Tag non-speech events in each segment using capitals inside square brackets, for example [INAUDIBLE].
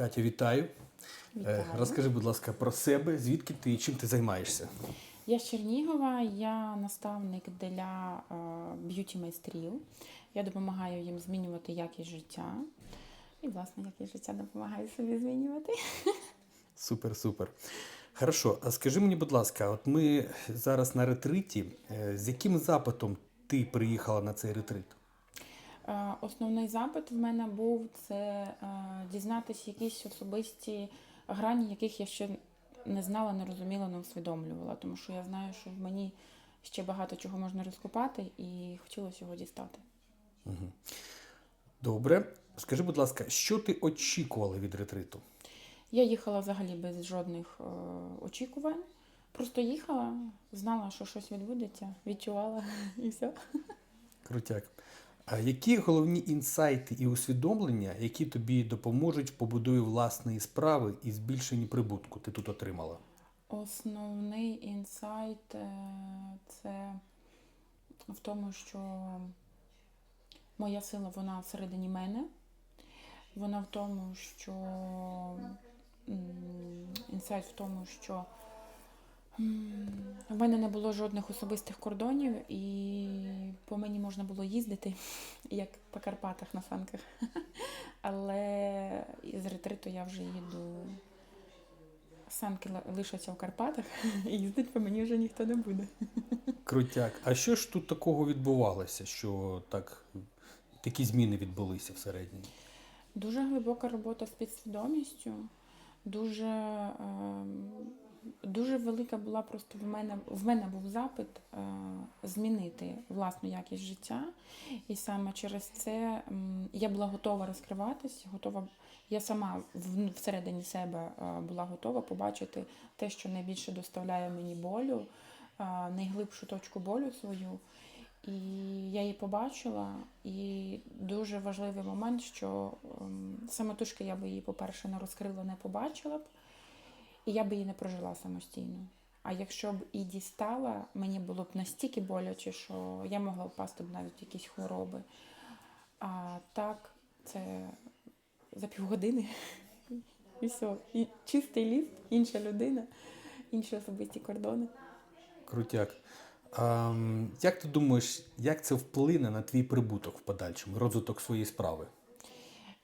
Катя, вітаю. Е, Вітаю. Розкажи, будь ласка, про себе, звідки ти і чим ти займаєшся? Я з Чернігова, я наставник для е, б'юті майстрів. Я допомагаю їм змінювати якість життя. І, власне, якість життя допомагаю собі змінювати. [LAUGHS] Супер, супер. Хорошо, а скажи мені, будь ласка, от ми зараз на ретриті. Е, З яким запитом ти приїхала на цей ретрит? Е, Основний запит в мене був це е, дізнатися якісь особисті грані, яких я ще не знала, не розуміла, не усвідомлювала. Тому що я знаю, що в мені ще багато чого можна розкопати, і хотілося його дістати. Добре. Скажи, будь ласка, що ти очікувала від ретриту? Я їхала взагалі без жодних е, очікувань. Просто їхала, знала, що щось відбудеться, відчувала [LAUGHS] і все. Крутяк. А які головні інсайти і усвідомлення, які тобі допоможуть в побудові власної справи і збільшенні прибутку, ти тут отримала? Основний інсайт е, це в тому, що моя сила вона всередині мене. Вона в тому, що інсайт в тому, що в мене не було жодних особистих кордонів, і по мені можна було їздити, [LAUGHS] як по Карпатах на санках. [LAUGHS] Але із ретриту я вже їду санки лишаться в Карпатах, і [LAUGHS] їздити по мені вже ніхто не буде. Крутяк. А що ж тут такого відбувалося, що так такі зміни відбулися всередині? Дуже глибока робота з підсвідомістю, дуже, ем, дуже велика була просто в мене в мене був запит е, змінити власну якість життя. І саме через це я була готова розкриватись, готова. Я сама всередині себе е, була готова побачити те, що найбільше доставляє мені болю, е, найглибшу точку болю свою. І я її побачила, і дуже важливий момент, що ем, самотужки я би її, по-перше, не розкрила, не побачила б, і я би її не прожила самостійно. А якщо б і дістала, мені було б настільки боляче, що я могла впасти б навіть якісь хвороби. А так, це за півгодини. І все. І чистий ліст, інша людина, інші особисті кордони. Крутяк. А, як ти думаєш, як це вплине на твій прибуток в подальшому, розвиток своєї справи?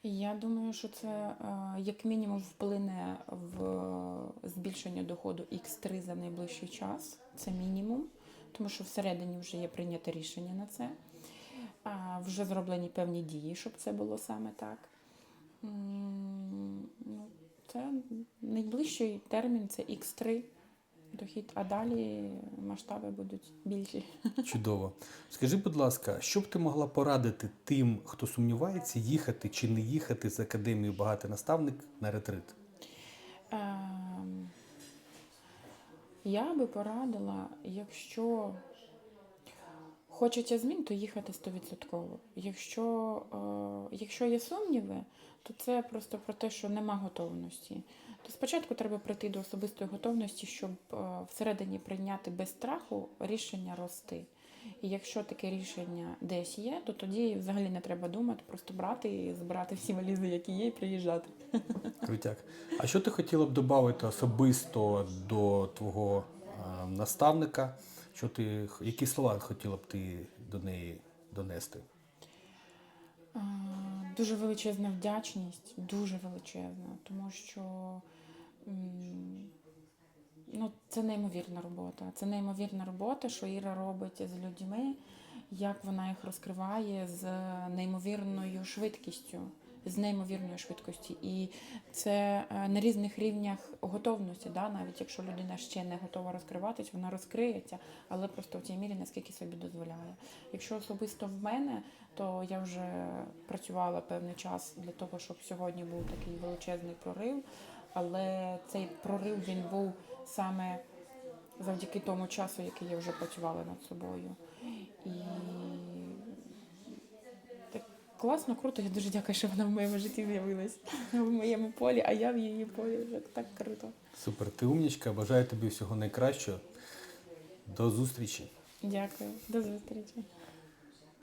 Я думаю, що це е, як мінімум вплине в збільшення доходу X3 за найближчий час. Це мінімум, тому що всередині вже є прийняте рішення на це. Вже зроблені певні дії, щоб це було саме так. Ну, це найближчий термін це X3 дохід, а далі масштаби будуть більші. Чудово. Скажи, будь ласка, що б ти могла порадити тим, хто сумнівається, їхати чи не їхати з академії багатий наставник на ретрит? Ем, Я би порадила, якщо хочеться змін, то їхати 100%. Якщо, е, якщо є сумніви, то це просто про те, що нема готовності. То спочатку треба прийти до особистої готовності, щоб е, всередині прийняти без страху рішення рости. І якщо таке рішення десь є, то тоді взагалі не треба думати, просто брати і збирати всі валізи, які є, і приїжджати. Крутяк. А що ти хотіла б додати особисто до твого е, наставника? Що ти, які слова хотіла б ти до неї донести? Дуже величезна вдячність, дуже величезна, тому що ну, це неймовірна робота. Це неймовірна робота, що Іра робить з людьми, як вона їх розкриває з неймовірною швидкістю. З неймовірною швидкістю. І це е, на різних рівнях готовності. Да? Навіть якщо людина ще не готова розкриватись, вона розкриється, але просто в тій мірі, наскільки собі дозволяє. Якщо особисто в мене, то я вже працювала певний час для того, щоб сьогодні був такий величезний прорив. Але цей прорив він був саме завдяки тому часу, який я вже працювала над собою. І класно, круто. Я дуже дякую, що вона в моєму житті з'явилась в моєму полі, а я в її полі. Так, так круто. Супер, ти умнічка, бажаю тобі всього найкращого. До зустрічі. Дякую, до зустрічі.